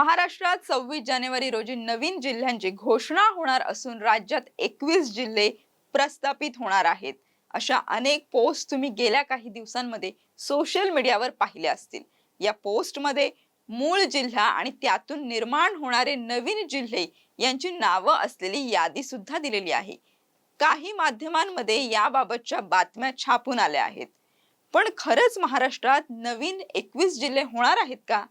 महाराष्ट्रात सव्वीस जानेवारी रोजी नवीन जिल्ह्यांची घोषणा होणार असून राज्यात एकवीस जिल्हे प्रस्थापित होणार आहेत. अशा अनेक पोस्ट तुम्ही गेल्या काही दिवसांमध्ये सोशल मीडियावर पाहिल्या असतील. या पोस्टमध्ये मूळ जिल्हा आणि त्यातून निर्माण होणारे नवीन जिल्हे यांची नावं असलेली यादी सुद्धा दिलेली आहे. काही माध्यमांमध्ये याबाबतच्या बातम्या छापून आल्या आहेत. पण खरंच महाराष्ट्रात नवीन एकवीस जिल्हे होणार आहेत का?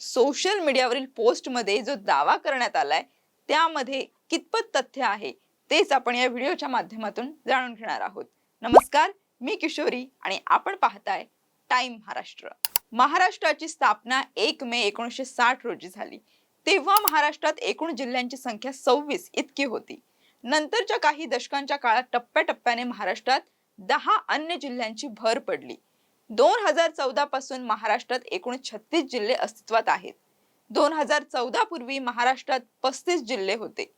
सोशल मीडियावरील पोस्टमध्ये जो दावा करण्यात आलाय त्यामध्ये कितपत तथ्य आहे तेच आपण या व्हिडिओच्या माध्यमातून जाणून घेणार आहोत. नमस्कार मी किशोरी आणि आपण पाहताय टाइम महाराष्ट्र. महाराष्ट्राची स्थापना एक मे एकोणीसशे साठ रोजी झाली. तेव्हा महाराष्ट्रात एकूण जिल्ह्यांची संख्या सव्वीस इतकी होती. नंतरच्या काही दशकांच्या काळात टप्प्याटप्प्याने महाराष्ट्रात दहा अन्य जिल्ह्यांची भर पडली. दोन हजार चौदा पासून महाराष्ट्रात एकूण छत्तीस जिल्हे अस्तित्वात आहेत. दोन हजार चौदा पूर्वी महाराष्ट्रात पस्तीस जिल्हे होते.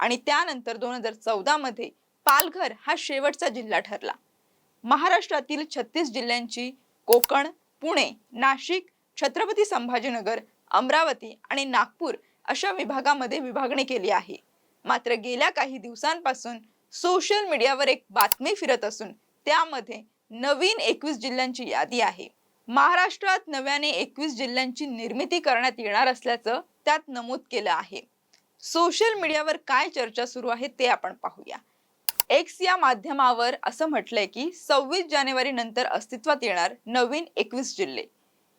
आणि त्यानंतर दोन हजार चौदा मध्ये पालघर हा शेवटचा जिल्हा ठरला. महाराष्ट्रातील छत्तीस जिल्ह्यांची कोकण पुणे नाशिक छत्रपती संभाजीनगर अमरावती आणि नागपूर अशा विभागामध्ये विभागणी केली आहे. मात्र गेल्या काही दिवसांपासून सोशल मीडियावर एक बातमी फिरत असून त्यामध्ये नवीन एकवीस जिल्ह्यांची यादी आहे. महाराष्ट्रात नव्याने एकवीस जिल्ह्यांची निर्मिती करण्यात येणार असल्याचं त्यात नमूद केलं आहे. सोशल मीडियावर काय चर्चा सुरू आहे ते आपण पाहूया. एक्स या माध्यमावर असं म्हटलंय की सव्वीस जानेवारी नंतर अस्तित्वात येणार नवीन एकवीस जिल्हे.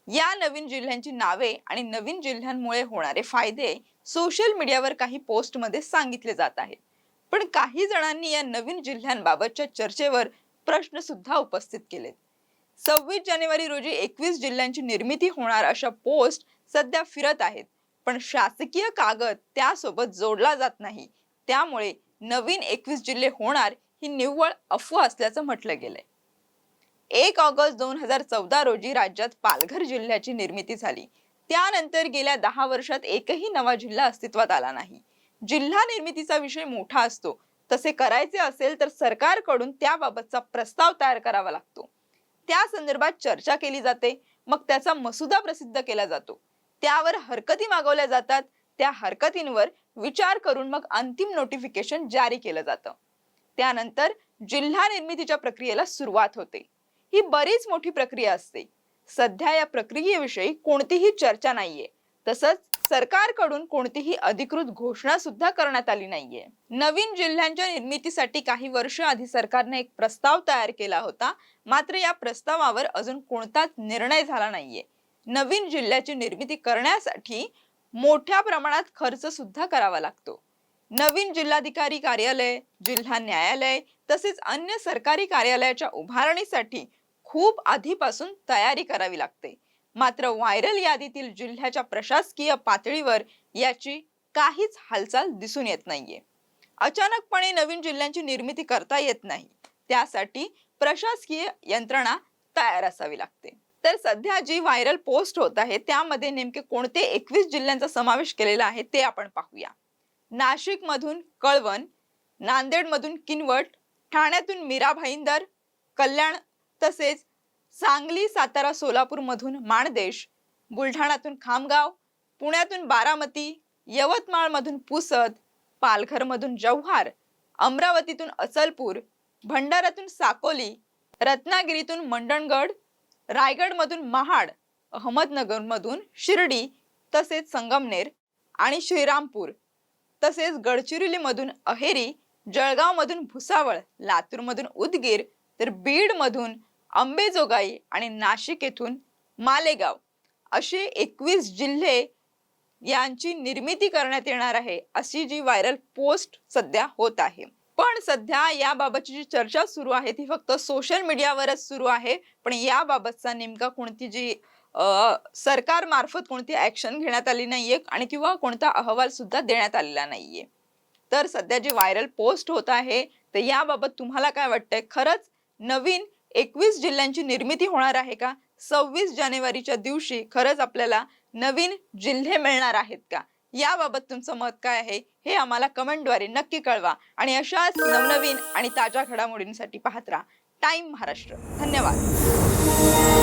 या नवीन जिल्ह्यांची नावे आणि नवीन जिल्ह्यांमुळे होणारे फायदे सोशल मीडियावर काही पोस्टमध्ये सांगितले जात आहेत. पण काही जणांनी या नवीन जिल्ह्यांबाबतच्या चर्चेवर प्रश्न सुद्धा उपस्थित केलेत सव्वीस जानेवारी रोजी एकवीस जिल्ह्यांची निर्मिती होणार अशा पोस्ट सध्या फिरत आहेत. पण शासकीय कागद त्यासोबत जोडला जात नाही. त्यामुळे नवीन एकवीस जिल्हे होणार ही निव्वळ अफवा असल्याचं म्हटलं गेलंय. एक ऑगस्ट दोन हजार चौदा रोजी राज्यात पालघर जिल्ह्याची निर्मिती झाली. त्यानंतर गेल्या दहा वर्षात एकही नवा जिल्हा अस्तित्वात आला नाही. जिल्हा निर्मितीचा विषय मोठा असतो. तसे करायचे असेल तर सरकारकडून त्याबाबतचा प्रस्ताव तयार करावा लागतो. त्या संदर्भात चर्चा केली जाते. मग त्याचा मसुदा प्रसिद्ध केला जातो. त्यावर हरकती मागवल्या जातात. त्या हरकतींवर विचार करून मग अंतिम नोटिफिकेशन जारी केलं जातं. त्यानंतर जिल्हा निर्मितीच्या प्रक्रियेला सुरुवात होते. ही बरीच मोठी प्रक्रिया असते. सध्या या प्रक्रियेविषयी कोणतीही चर्चा नाहीये. तसंच सरकारकडून कोणतीही अधिकृत घोषणा सुद्धा करण्यात आली नाहीये. नवीन जिल्ह्यांच्या निर्मितीसाठी काही वर्ष आधी सरकारने एक प्रस्ताव तयार केला होता. मात्र या प्रस्तावावर अजून कोणताच निर्णय झाला नाहीये. नवीन जिल्ह्याची निर्मिती करण्यासाठी मोठ्या प्रमाणात खर्च सुद्धा करावा लागतो. नवीन जिल्हाधिकारी कार्यालय जिल्हा न्यायालय तसेच अन्य सरकारी कार्यालयाच्या उभारणीसाठी खूप आधीपासून तयारी करावी लागते. मात्र व्हायरल यादीतील जिल्ह्याच्या प्रशासकीय पातळीवर याची काहीच हालचाल दिसून येत नाहीये. अचानकपणे नवीन जिल्ह्यांची निर्मिती करता येत नाही. त्यासाठी प्रशासकीय यंत्रणा तयार असावी लागते. तर सध्या जी व्हायरल पोस्ट होत आहे त्यामध्ये नेमके कोणते एकवीस जिल्ह्यांचा समावेश केलेला आहे ते आपण पाहूया. नाशिक मधून कळवण नांदेड मधून किनवट ठाण्यातून मीरा भाईंदर कल्याण तसेच सांगली सातारा सोलापूर मधून माणदेश बुलढाणातून खामगाव पुण्यातून बारामती यवतमाळ मधून पुसद पालघर मधून जव्हार अमरावतीतून अचलपूर भंडाऱ्यातून साकोली रत्नागिरीतून मंडणगड रायगडमधून महाड अहमदनगरमधून शिर्डी तसेच संगमनेर आणि श्रीरामपूर तसेच गडचिरोलीमधून अहेरी जळगावमधून भुसावळ लातूरमधून उदगीर तर बीडमधून अंबेजोगाई आणि नाशिक येथून मालेगाव असे एकवीस जिल्हे यांची निर्मिती करण्यात येणार आहे अशी जी व्हायरल पोस्ट सध्या होत आहे. पण सध्या याबाबतची जी चर्चा सुरू आहे ती फक्त सोशल मीडियावरच सुरू आहे. पण याबाबतचा नेमका कोणती जी सरकार मार्फत कोणती ऍक्शन घेण्यात आली नाहीये आणि किंवा कोणता अहवाल सुद्धा देण्यात आलेला नाहीये. तर सध्या जी व्हायरल पोस्ट होत आहे तर याबाबत तुम्हाला काय वाटतंय? खरंच नवीन एकवीस जिल्ह्यांची निर्मिती होणार आहे का? सव्वीस जानेवारीच्या दिवशी खरंच आपल्याला नवीन जिल्हे मिळणार आहेत का? याबाबत तुमचं मत काय आहे? हे आम्हाला कमेंटद्वारे नक्की कळवा आणि अशाच नवनवीन आणि ताज्या घडामोडींसाठी पाहत राहा. टाइम महाराष्ट्र. धन्यवाद.